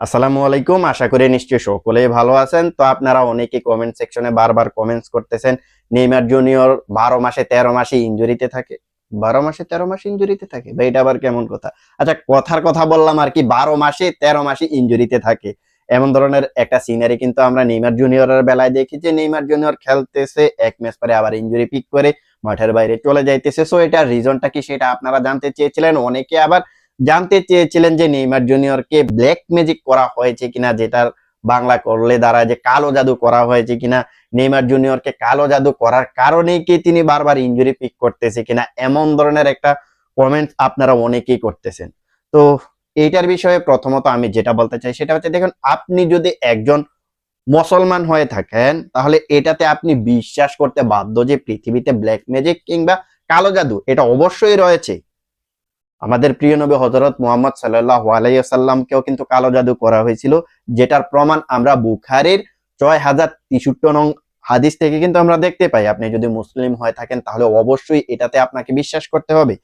আসসালামু আলাইকুম। আশা করি নিশ্চয়ই সকলেই ভালো আছেন। তো আপনারা অনেকে কমেন্ট সেকশনে বারবার কমেন্টস করতেছেন, নেইমার জুনিয়র বারো মাসে, তেরো মাসে ইঞ্জুরিতে থাকে। বারো মাসে, তেরো মাসে ইঞ্জুরিতে থাকে? বা এটা আবার কেমন কথা? আচ্ছা কথার কথা বললাম আর কি, বারো মাসে, তেরো মাসে ইঞ্জুরিতে থাকে। এমন ধরনের একটা সিনারি কিন্তু আমরা নেইমার জুনিয়রের বেলায় দেখি যে নেইমার জুনিয়র খেলতেছে, এক ম্যাচ পরে আবার ইঞ্জুরি পিক করে মাঠের বাইরে চলে যাইতেছে। সো এটার রিজনটা কি সেটা আপনারা জানতে চেয়েছিলেন? অনেকে আবার জানতে চেয়েছিলেন যে নেইমার জুনিয়রকে ব্ল্যাক ম্যাজিক করা হয়েছে কিনা, যেটার বাংলা করলে দাঁড়ায় যে কালো জাদু করা হয়েছে কিনা, নেইমার জুনিয়রকে কালো জাদু করার কারণেই কি তিনি বারবার ইনজুরি পিক করতেছে কিনা, এমন ধরনের একটা কমেন্ট আপনারা অনেকেই করতেছেন। তো এইটার বিষয়ে প্রথমত আমি যেটা বলতে চাই সেটা হচ্ছে, দেখুন, আপনি যদি একজন মুসলমান হয়ে থাকেন, তাহলে এটাতে আপনি বিশ্বাস করতে বাধ্য যে পৃথিবীতে ব্ল্যাক ম্যাজিক কিংবা কালো জাদু, এটা অবশ্যই রয়েছে। আমাদের প্রিয় নবী হজরত মোহাম্মদ সাল্লাহ আলাইসাল্লামকেও কিন্তু কালো জাদু করা হয়েছিল, যেটার প্রমাণ আমরা বুখারির ছয় হাজার তেষট্টি নং হাদিস থেকে কিন্তু আমরা দেখতে পাই। আপনি যদি মুসলিম হয়ে থাকেন, তাহলে অবশ্যই এটাতে আপনাকে বিশ্বাস করতে হবে।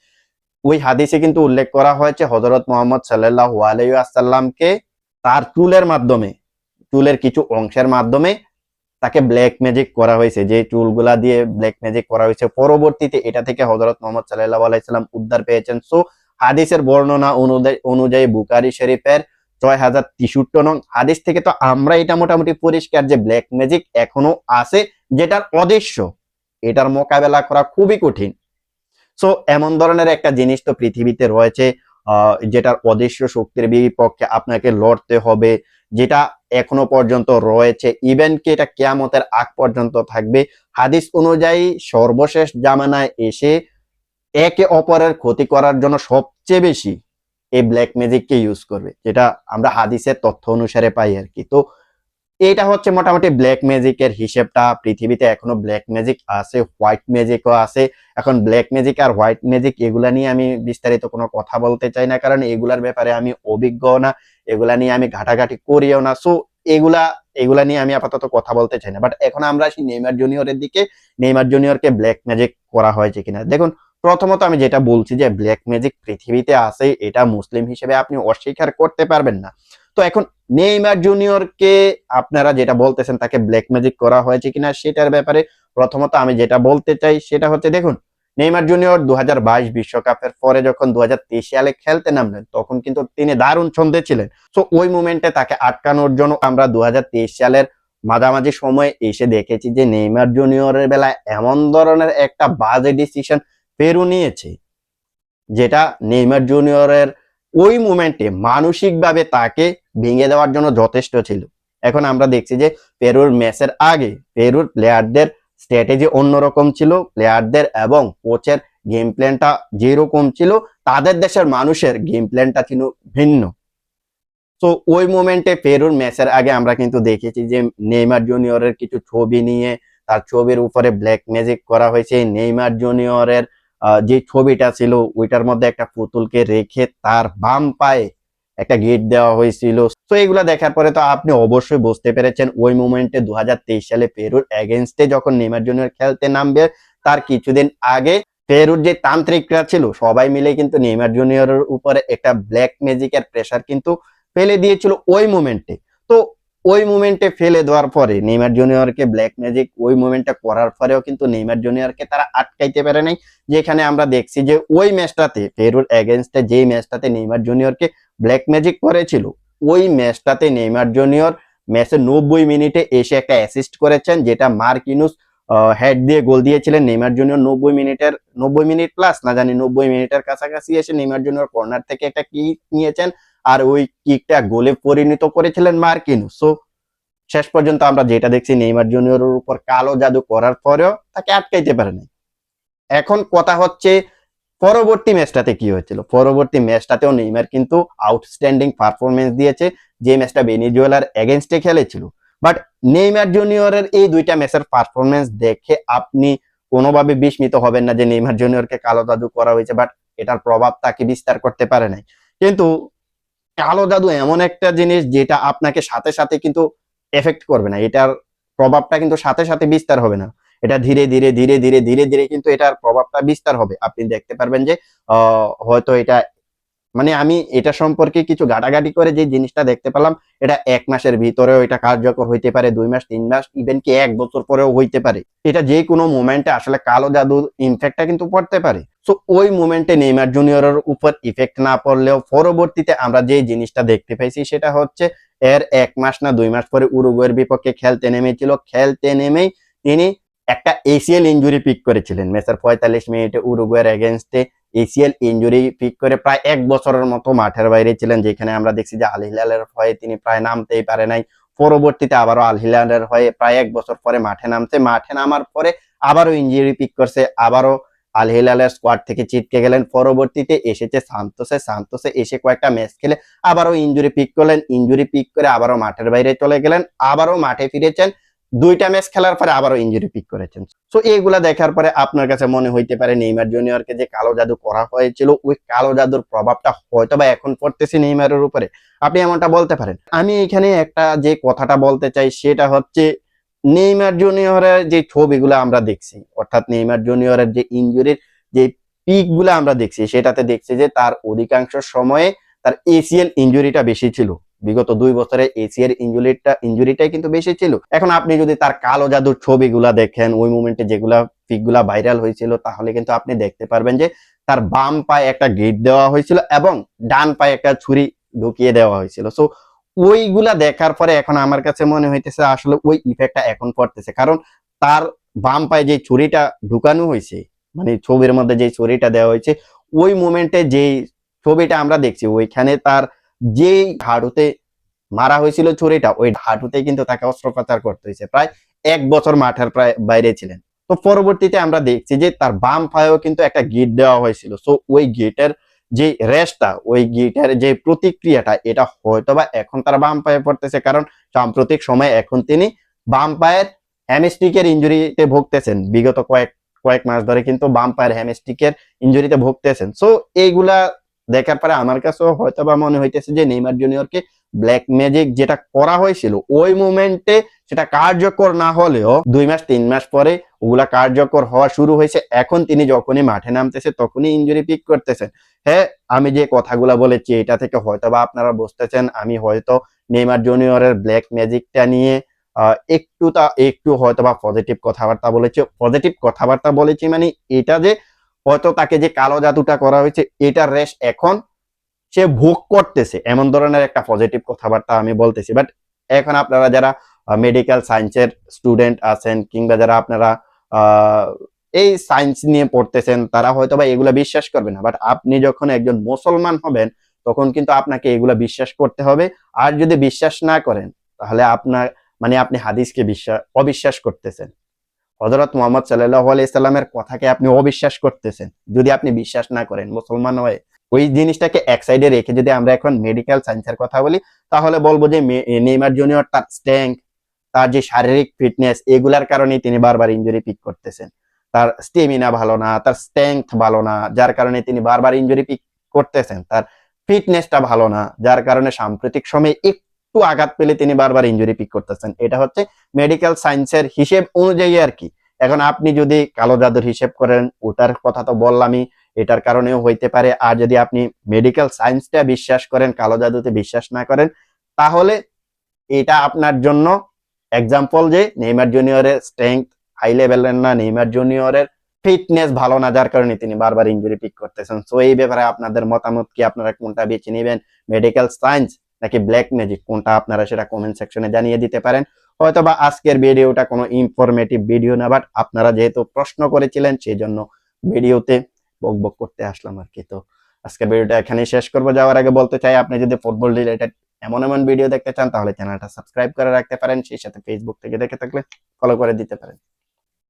ওই হাদিসে কিন্তু উল্লেখ করা হয়েছে হজরত মোহাম্মদ সাল্লাহ আলাইসাল্লামকে তার চুলের মাধ্যমে, চুলের কিছু অংশের মাধ্যমে তাকে ব্ল্যাক ম্যাজিক করা হয়েছে। যে চুলগুলা দিয়ে ব্ল্যাক ম্যাজিক করা হয়েছে, পরবর্তীতে এটা থেকে হজরত মোহাম্মদ সাল্লাহ আলাইসাল্লাম উদ্ধার পেয়েছেন। সো হাদিসের বর্ণনা অনুযায়ী অনুযায়ী বুকারি শরীফের ছয় হাজার তেষট্টি নং হাদিস থেকে তো আমরা এটা মোটামুটি পরিষ্কার যে ব্ল্যাক ম্যাজিক এখনও আছে, যেটার অদৃশ্য। এটার মোকাবেলা করা খুবই কঠিন। সো এমন ধরনের একটা জিনিস তো পৃথিবীতে রয়েছে যেটার অদৃশ্য শক্তির বিপক্ষে আপনাকে লড়তে হবে, যেটা এখনও পর্যন্ত রয়েছে। ইভেন কি এটা কেয়ামতের আগ পর্যন্ত থাকবে। হাদিস অনুযায়ী সর্বশেষ জামানায় এসে একে অপরের ক্ষতি করার জন্য সবচেয়ে বেশি এই ব্ল্যাক ম্যাজিককে ইউজ করবে, যেটা আমরা হাদিসের তথ্য অনুসারে পাই আর কি। তো এটা হচ্ছে মোটামুটি ব্ল্যাক ম্যাজিকের হিসেবটা। পৃথিবীতে এখনও ব্ল্যাক ম্যাজিক আছে হোয়াইট ম্যাজিকও আছে। এখন ব্ল্যাক ম্যাজিক আর হোয়াইট ম্যাজিক এগুলা নিয়ে আমি বিস্তারিত কোনো কথা বলতে চাই না, কারণ এগুলার ব্যাপারে আমি অভিজ্ঞ না, এগুলা নিয়ে আমি ঘাটাঘাটি করিও না। সো এগুলা এগুলা নিয়ে আমি আপাতত কথা বলতে চাই না। বাট এখন আমরা আসি নেইমার জুনিয়রের দিকে। নেইমার জুনিয়রকে ব্ল্যাক ম্যাজিক করা হয়েছে কিনা। দেখুন প্রথমত আমি যেটা বলছি যে ব্ল্যাক ম্যাজিক পৃথিবীতে আছে, এটা মুসলিম হিসেবে আপনি অস্বীকার করতে পারবেন না। তো এখন নেইমার জুনিয়রকে আপনারা যেটা বলতেছেন তাকে ব্ল্যাক ম্যাজিক করা হয়েছে কিনা সেটার ব্যাপারে প্রথমত আমি যেটা বলতে চাই সেটা হচ্ছে দেখুন, নেইমার জুনিয়র দু বিশ্বকাপের পরে যখন দু হাজার তেইশ সালে খেলতে নামলেন, তখন কিন্তু তিনি দারুণ ছন্দে ছিলেন। তো ওই মুমেন্টে তাকে আটকানোর জন্য আমরা দু হাজার তেইশ সালের মাঝামাঝি সময়ে এসে দেখেছি যে নেইমার জুনিয়রের বেলায় এমন ধরনের একটা বাজে ডিসিশন পেরু নিয়েছে, যেটা নেইমার জুনিয়রের ওই মুমেন্টে মানসিকভাবে তাকে ভেঙে দেওয়ার জন্য যথেষ্ট ছিল। এখন আমরা দেখছি যে পেরুর ম্যাচের আগে পেরুর প্লেয়ারদের স্ট্র্যাটেজি অন্যরকম ছিল, প্লেয়ারদের এবং কোচের গেম প্ল্যানটা যেরকম ছিল, তাদের দেশের মানুষের গেম প্ল্যানটা ছিল ভিন্ন। তো ওই মোমেন্টে পেরুর ম্যাচের আগে আমরা কিন্তু দেখেছি যে নেইমার জুনিয়রের কিছু ছবি নিয়ে, তার ছবির উপরে ব্ল্যাক ম্যাজিক করা হয়েছে। নেইমার জুনিয়রের যে ছবিটা ছিল, ওইটার মধ্যে একটা পুতুলকে রেখে তার বাম পায়ে একটা গিট দেওয়া হয়েছিল। তো এগুলা দেখার পরে তো আপনি অবশ্যই বুঝতে পেরেছেন, ওই মুমেন্টে দু সালে পেরুর এগেনস্টে যখন নেইমার জুনিয়র খেলতে নামবে, তার কিছুদিন আগে পেরুর যে তান্ত্রিকরা ছিল, সবাই মিলে কিন্তু নেইমার জুনিয়রের উপরে একটা ব্ল্যাক ম্যাজিকের প্রেসার কিন্তু ফেলে দিয়েছিল ওই মুমেন্টে তো ওই মুমেন্টে ফেলে দেওয়ার পরে নেইমার জুনিয়রকে ব্ল্যাক ম্যাজিক ওই মুমেন্টটা করার পরেও কিন্তু নেইমার জুনিয়রকে তারা আটকাইতে পারে নাই। যেখানে আমরা দেখছি যে ওই ম্যাচটাতে পেরুর এগেনস্টে যেই ম্যাচটাতে নেইমার জুনিয়রকে ব্ল্যাক ম্যাজিক করেছিল, ওই ম্যাচটাতে নেইমার জুনিয়র ম্যাচের নব্বই মিনিটে এসে একটা অ্যাসিস্ট করেছেন, যেটা মার্কিনুস হেড দিয়ে গোল দিয়েছিলেন। নেইমার জুনিয়র নব্বই মিনিটের, নব্বই মিনিট প্লাস না জানি নব্বই মিনিটের কাছাকাছি এসে নেইমার জুনিয়র কর্নার থেকে একটা কিক নিয়েছেন। আর ওই কিকটা গোলে পরিণত করেছিলেন মার্কিনুস সো শেষ পর্যন্ত আমরা যেটা দেখছি, নেইমার জুনিয়রের উপর কালো জাদু করার পরেও তাকে আটকাইতে পারে নাই। এখন কথা হচ্ছে, পরবর্তী ম্যাচটাতে কি হয়েছিল? পরবর্তী ম্যাচটাতেও নেইমার কিন্তু আউটস্ট্যান্ডিং পারফরমেন্স দিয়েছে, যে ম্যাচটা বেনিজুয়েলার এগেনস্টে খেলেছিল। বাট নেইমার জুনিয়রের এই দুইটা ম্যাচের পারফরমেন্স দেখে আপনি কোনোভাবে বিস্মিত হবেন না যে নেইমার জুনিয়রকে কালো জাদু করা হয়েছে বাট এটার প্রভাব তাকে বিস্তার করতে পারে নাই। কিন্তু কালো জাদু এমন একটা জিনিস যেটা আপনাকে সাথে সাথে কিন্তু এফেক্ট করবে না। এটার প্রভাবটা কিন্তু সাথে সাথে বিস্তার হবে না। এটা ধীরে ধীরে ধীরে ধীরে ধীরে ধীরে কিন্তু এটার প্রভাবটা বিস্তার হবে। আপনি দেখতে পারবেন যে হয়তো এটা মানে আমি এটা সম্পর্কে কিছু গাটাগাটি করে যে জিনিসটা দেখতে পেলাম, এটা এক মাসের ভিতরেও এটা কার্যকর হইতে পারে, দুই মাস, তিন মাস ইভেন কি এক বছর পরেও হইতে পারে। এটা যে কোনো মোমেন্টে আসলে কালো জাদুর ইনফেক্টটা কিন্তু পড়তে পারে। সো ওই মোমেন্টে নেইমার জুনিয়রের উপর ইফেক্ট না পড়লেও পরবর্তীতে আমরা যে জিনিসটা দেখতে পাইছি সেটা হচ্ছে, এর এক মাস না দুই মাস পরে উরুগুয়ের বিপক্ষে খেলতে নেমেছিল। খেলতে নেমেই তিনি একটা এসিএল ইঞ্জুরি পিক করেছিলেন। ম্যাচের পঁয়তাল্লিশ মিনিটে উরুগুয়ের এগেনস্টে এসিএল ইঞ্জুরি পিক করে প্রায় এক বছরের মতো মাঠের বাইরে ছিলেন, যেখানে আমরা দেখছি যে আল হিলালের হয়ে তিনি প্রায় নামতেই পারে নাই। পরবর্তীতে আবারও আল হিলালের হয়ে প্রায় এক বছর পরে মাঠে নামতে মাঠে নামার পরে আবারও ইঞ্জুরি পিক করছে, আবারও আল হিলালের স্কোয়াড থেকে চিটকে গেলেন। পরবর্তীতে এসেছে সান্তোসে। সান্তোসে এসে কয়েকটা ম্যাচ খেলে আবারও ইঞ্জুরি পিক করলেন। ইঞ্জুরি পিক করে আবারও মাঠের বাইরে চলে গেলেন। আবারও মাঠে ফিরেছেন। দুইটা ম্যাচ খেলার পরে আবারও ইঞ্জুরি পিক করেছেন। সো এইগুলা দেখার পরে আপনার কাছে মনে হইতে পারে নেইমার জুনিয়রকে যে কালো জাদু করা হয়েছিল, ওই কালো জাদুর প্রভাবটা হয়তো বা এখন পড়তেছে নেইমারের উপরে। আপনি এমনটা বলতে পারেন? আমি এখানে একটা যে কথাটা বলতে চাই, সেটা হচ্ছে নেইমার জুনিয়রের যে ছবিগুলো আমরা দেখছি, অর্থাৎ নেইমার জুনিয়রের যে ইঞ্জুরির যে পিকগুলো আমরা দেখছি, সেটাতে দেখছি যে তার অধিকাংশ সময়ে তার এসিএল ইঞ্জুরিটা বেশি ছিল। বিগত দুই বছরে এসিএল ইঞ্জুরিটা, ইঞ্জুরিটাই কিন্তু বেশি ছিল। এখন আপনি যদি তার কালো জাদুর ছবিগুলা দেখেন, ওই মুমেন্টে যেগুলা পিকগুলা ভাইরাল হয়েছিল, তাহলে কিন্তু আপনি দেখতে পারবেন যে তার বাম পায়ে একটা গিট দেওয়া হয়েছিল এবং ডান পায়ে একটা ছুরি ঢুকিয়ে দেওয়া হয়েছিল। সো ওইগুলা দেখার পরে এখন আমার কাছে মনে হইতেছে আসলে ওই ইফেক্টটা এখন পড়তেছে। কারণ তার বাম পায়ে যে ছুরিটা ঢুকানো হয়েছে মানে ছবির মধ্যে যে ছুরিটা দেওয়া হয়েছে ওই মোমেন্টে যে ছবিটা আমরা দেখছি, ওইখানে তার যে হাঁটুতে মারা হয়েছিল ছুরিটা, ওই হাঁটুতে কিন্তু তাকে অস্ত্রোপচার করতে হয়েছে প্রায় এক বছর মাঠের প্রায় বাইরে ছিলেন। তো পরবর্তীতে আমরা দেখছি যে তার বাম পায়েও কিন্তু একটা গিট দেওয়া হয়েছিল। সো ওই গিটের যে রেসটা ওই গিটারের যে প্রতিক্রিয়াটা, এটা হয়তোবা এখন তার বাম পায়ে পড়তেছে। কারণ সাম্প্রতিক সময়ে এখন তিনি বাম পায়ের হ্যামস্টিকের ইঞ্জুরিতে ভুগতেছেন। বিগত কয়েক কয়েক মাস ধরে কিন্তু বাম পায়ের হ্যামস্টিকের ইঞ্জুরিতে ভুগতেছেন। সো এইগুলা দেখার পরে আমার কাছেও হয়তো বা মনে হইতেছে যে নেইমার জুনিয়রকে ব্ল্যাক ম্যাজিক যেটা করা হয়েছিল, ওই মুমেন্টে সেটা কার্যকর না হলেও দুই মাস, তিন মাস পরে ওগুলা কার্যকর হওয়া শুরু হয়েছে। এখন তিনি যখনই মাঠে নামতেছে, তখনই ইঞ্জুরি পিক করতেছেন। হ্যাঁ আমি যে কথাগুলা বলেছি, এটা থেকে হয়তো বা আপনারা বুঝতেছেন, আমি হয়তো নেইমার জুনিয়রের ব্ল্যাক ম্যাজিকটা নিয়ে একটু তা, একটু হয়তো বা পজিটিভ কথাবার্তা বলেছি। পজিটিভ কথাবার্তা বলেছি মানে এটা যে হয়তো তাকে যে কালো জাদুটা করা হয়েছে, এটার রেশ এখন সে ভোগ করতেছে। এমন ধরনের একটা পজিটিভ কথাবার্তা আমি বলতেছি। বাট এখন আপনারা যারা মেডিকেল সায়েন্সের স্টুডেন্ট আছেন কিংবা যারা আপনারা এই সায়েন্স নিয়ে পড়তেছেন, তারা হয়তো বা এগুলা বিশ্বাস করবে না। বাট আপনি যখন একজন মুসলমান হবেন, তখন কিন্তু আপনাকে এগুলা বিশ্বাস করতে হবে। আর যদি বিশ্বাস না করেন, তাহলে আপনার মানে আপনি হাদিসকে বিশ্বাস, অবিশ্বাস করতেছেন। হজরত মোহাম্মদ সাল্লাহ আলাইসাল্লামের কথাকে আপনি অবিশ্বাস করতেছেন। যদি আপনি বিশ্বাস না করেন, মুসলমান হয়ে, ওই জিনিসটাকে এক সাইডে রেখে যদি আমরা এখন মেডিকেল সায়েন্সের কথা বলি, তাহলে বলব যে নেইমার জুনিয়র তার স্ট্রেংথ তার যে শারীরিক ফিটনেস এগুলার কারণেই তিনি বারবার ইনজুরি পিক করতেছেন। তার স্টেমিনা ভালো না, তার স্ট্রেংথ ভালো না, যার কারণে তিনি বারবার ইনজুরি পিক করতেছেন। তার ফিটনেসটা ভালো না, যার কারণে সাম্প্রতিক সময়ে একটু আঘাত পেলে তিনি বারবার ইনজুরি পিক করতেছেন। এটা হচ্ছে মেডিকেল সায়েন্সের হিসেব অনুযায়ী আর কি। এখন আপনি যদি কালো জাদুর হিসেব করেন, ওটার কথা তো বললামই, এটার কারণেও হইতে পারে। আর যদি আপনি মেডিকেল সায়েন্সটা বিশ্বাস করেন, কালো জাদুতে বিশ্বাস না করেন, তাহলে এটা আপনার জন্য এক্সাম্পল যে নেইমার জুনিয়রের স্ট্রেংথ হাই লেভেলের না নেইমার জুনিয়রের ফিটনেস ভালো না, যার কারণে তিনি বারবার ইনজুরি পিক করতেছেন। সো এই ব্যাপারে আপনাদের মতামত কি? আপনারা কোনটা বেছে নেবেন? মেডিকেল সায়েন্স নাকি ব্ল্যাক ম্যাজিক কোনটা আপনারা সেটা কমেন্ট সেকশনে জানিয়ে দিতে পারেন। হয়তো বা আজকের ভিডিওটা কোনো ইনফরমেটিভ ভিডিও না বাট আপনারা যেহেতু প্রশ্ন করেছিলেন সেই জন্য ভিডিওতে বক বক করতে আসলাম আর কি। তো আজকের ভিডিওটা এখানেই শেষ করব। যাওয়ার আগে বলতে চাই, আপনি যদি ফুটবল রিলেটেড এমন এমন ভিডিও দেখতে চান, তাহলে চ্যানেলটা সাবস্ক্রাইব করে রাখতে পারেন, সেই সাথে ফেসবুক থেকে দেখে থাকলে ফলো করে দিতে পারেন।